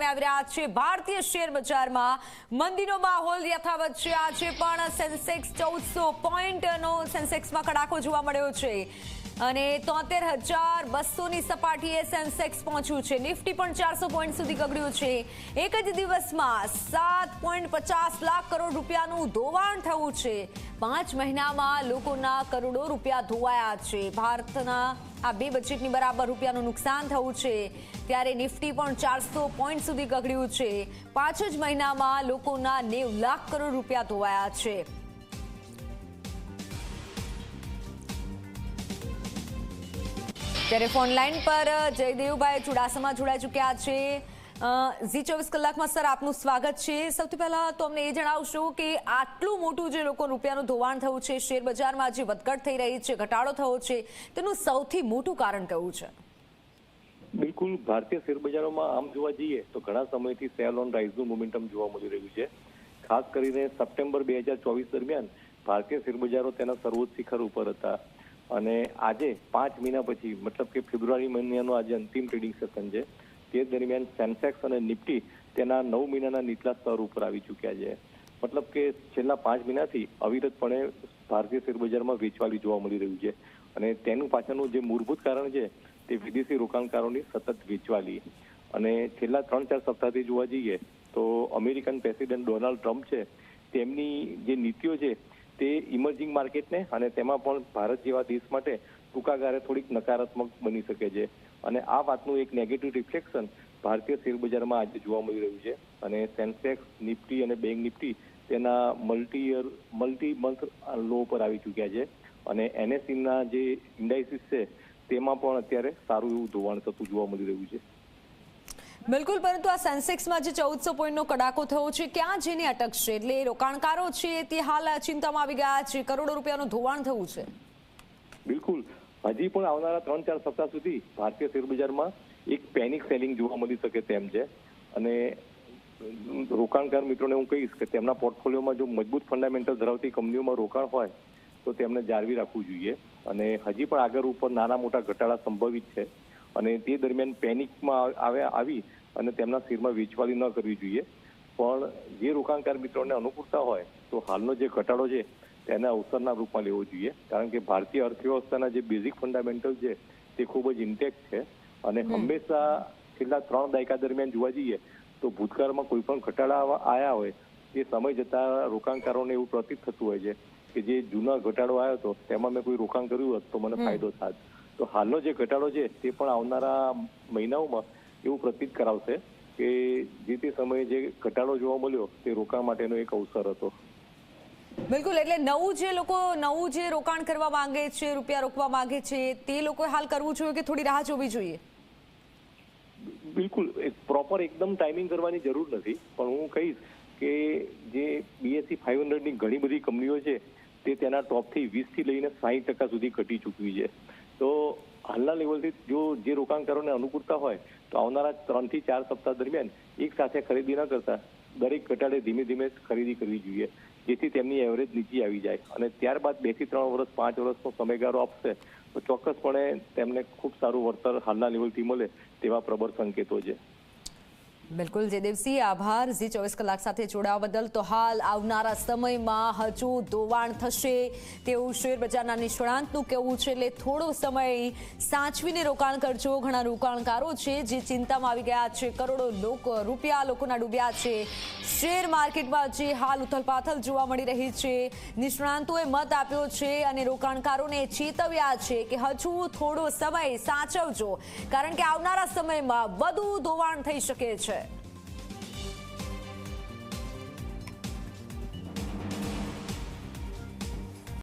સામે આવી રહ્યા છે. ભારતીય શેર બજારમાં મંદીનો માહોલ યથાવત છે આજે પણ સેન્સેક્સ ચૌદસો પોઈન્ટનો સેન્સેક્સમાં કડાકો જોવા મળ્યો છે. અને તોતેર હજાર બસોની સપાટીએ સેન્સેક્સ પહોંચ્યું છે. નિફ્ટી પણ ચારસો પોઈન્ટ સુધી ગગડ્યું છે. એક જ દિવસમાં સાત પોઈન્ટ પચાસ લાખ કરોડ રૂપિયાનું ધોવાણ થયું છે. પાંચ મહિનામાં લોકોના કરોડો રૂપિયા ધોવાયા છે. ભારતના આ બે બજેટની બરાબર રૂપિયાનું નુકસાન થયું છે. ત્યારે નિફ્ટી પણ ચારસો પોઈન્ટ સુધી ગગડ્યું છે. પાંચ જ મહિનામાં લોકોના નેવ લાખ કરોડ રૂપિયા ધોવાયા છે. ત્યારે ફોન લાઈન પર જયદેવભાઈ ચુડાસમા જોડાઈ ચૂક્યા છે. ઝી ચોવીસ કલાકમાં સર આપનું સ્વાગત છે. સૌથી પહેલા તો અમને એ જણાવશો કે આટલું મોટું જે લોકો રૂપિયાનું ધોવાણ થયું છે, શેર બજારમાં જે વધઘટ થઈ રહી છે, ઘટાડો થયો છે, તેનું સૌથી મોટું કારણ કયું છે? બિલકુલ, ભારતીય શેરબજારોમાં આમ જોવા જઈએ તો ઘણા સમયથી સેલ ઓન રાઇઝનું મોમેન્ટમ જોવા મળી રહ્યું છે. ખાસ કરીને સપ્ટેમ્બર બે હજાર ચોવીસ દરમિયાન ભારતીય શેરબજારો તેના સર્વોચ્ચ શિખર ઉપર હતા. અને આજે પાંચ મહિના પછી, મતલબ કે ફેબ્રુઆરી મહિનાનો આજે અંતિમ ટ્રેડિંગ સેશન છે. તે દરમિયાન સેન્સેક્સ અને નિફ્ટી તેના નવ મહિનાના નીચલા સ્તર ઉપર આવી ચૂક્યા છે. મતલબ કે છેલ્લા પાંચ મહિનાથી અવિરતપણે ભારતીય શેરબજારમાં વેચવાલી જોવા મળી રહ્યું છે અને તેનું પાછળનું જે મૂળભૂત કારણ છે તે વિદેશી રોકાણકારોની સતત વેચવાલી. અને છેલ્લા ત્રણ ચાર સપ્તાહથી જોવા જઈએ તો અમેરિકન પ્રેસિડેન્ટ ડોનાલ્ડ ટ્રમ્પ છે, તેમની જે નીતિઓ છે તે ઇમર્જિંગ માર્કેટને અને તેમાં પણ ભારત જેવા દેશ માટે ટૂંકા ગાળે થોડીક નકારાત્મક બની શકે છે. અને આ વાતનું એક નેગેટિવ રિફ્લેક્શન ભારતીય શેરબજારમાં આજે જોવા મળી રહ્યું છે. અને સેન્સેક્સ નિફ્ટી અને બેંક નિફ્ટી તેના multi year multi month low પર આવી ચૂક્યા છે. અને એનએસસીના જે ઇન્ડાઇસિસ છે તેમાં પણ અત્યારે સારું એવું ધોવાણ થતું જોવા મળી રહ્યું છે. બિલકુલ પરંતુ આ સેન્સેક્સમાં જે ચૌદસો પોઈન્ટનો કડાકો થયો છે ક્યાં જેને અટકશે એટલે રોકાણકારો છે તે હાલ ચિંતામાં આવી ગયા છે. કરોડો રૂપિયાનું ધોવાણ થયું છે. બિલકુલ. હજી પણ આવનારા ત્રણ ચાર સપ્તાહ સુધી ભારતીય શેરબજારમાં એક પેનિક સેલિંગ જોવા મળી શકે તેમ છે. અને રોકાણકાર મિત્રોને હું કહીશ કે તેમના પોર્ટફોલિયોમાં જો મજબૂત ફંડામેન્ટલ ધરાવતી કંપનીઓમાં રોકાણ હોય, તો તેમને જાળવી રાખવું જોઈએ. અને હજી પણ આગળ ઉપર નાના મોટા ઘટાડા સંભવિત છે. અને તે દરમિયાન પેનિકમાં આવ્યા આવી અને તેમના શેરમાં વેચવાલી ન કરવી જોઈએ. પણ જે રોકાણકાર મિત્રોને અનુકૂળતા હોય, તો હાલનો જે ઘટાડો છે તેને અવસરના રૂપમાં લેવો જોઈએ. કારણ કે ભારતીય અર્થવ્યવસ્થાના જે બેઝિક ફંડામેન્ટલ છે તે ખૂબ જ ઇન્ટેક્ટ છે. અને હંમેશા છેલ્લા ત્રણ દાયકા દરમિયાન જોવા જઈએ તો ભૂતકાળમાં કોઈ પણ ઘટાડા આવ્યા હોય તે સમય જતા રોકાણકારોને એવું પ્રતીત થતું હોય છે કે જે જૂના ઘટાડો આવ્યો હતો તેમાં મેં કોઈ રોકાણ કર્યું હોત તો મને ફાયદો થાત. તો હાલનો જે ઘટાડો છે તે પણ આવનારા મહિનાઓમાં એવું પ્રતીત કરાવશે કે જે તે સમયે જે ઘટાડો જોવા મળ્યો તે રોકાણ માટેનો એક અવસર હતો. બિલકુલ, એટલે નવું જે લોકો, નવું જે રોકાણ કરવા માંગે છે, રૂપિયા રોકવા માંગે છે, તે લોકોએ હાલ કરવું જોઈએ કે થોડી રાહ જોવી જોઈએ? બિલકુલ પ્રોપર એકદમ ટાઈમિંગ કરવાની જરૂર નથી. પણ હું કહીશ કે જે બીએસસી ફાઈવ હંડ્રેડની ઘણી બધી કંપનીઓ છે, તે તેના ટોપથી વીસથી લઈને સાહીઠ ટકા સુધી ઘટી ચૂકવી છે. તો હાલના લેવલથી જો જે રોકાણકારોને અનુકૂળતા હોય, તો આવનારા ત્રણથી ચાર સપ્તાહ દરમિયાન એક સાથે ખરીદી ન કરતા. દરેક ઘટાડે ધીમે ધીમે ખરીદી કરવી જોઈએ, જેથી તેમની એવરેજ નીચી આવી જાય. અને ત્યારબાદ બેથી ત્રણ વર્ષ, પાંચ વર્ષનો સમયગાળો આપશે, તો ચોક્કસપણે તેમને ખૂબ સારું વળતર હાલના લેવલથી મળે તેવા પ્રબળ સંકેતો છે. બિલકુલ જયદેવસિંહ આભાર. ઝી ચોવીસ કલાક સાથે જોડાવા બદલ તો હાલ આવનારા સમયમાં હજુ ધોવાણ થશે તેવું શેર બજારના નિષ્ણાંતનું કહેવું છે. એટલે થોડો સમય સાચવીને રોકાણ કરજો. ઘણા રોકાણકારો છે જે ચિંતામાં આવી ગયા છે. કરોડો લોકો, રૂપિયા લોકોના ડૂબ્યા છે. શેર માર્કેટમાં જે હાલ ઉથલપાથલ જોવા મળી રહી છે, નિષ્ણાંતોએ મત આપ્યો છે અને રોકાણકારોને ચેતવ્યા છે કે હજુ થોડો સમય સાચવજો. કારણ કે આવનારા સમયમાં વધુ ધોવાણ થઈ શકે છે.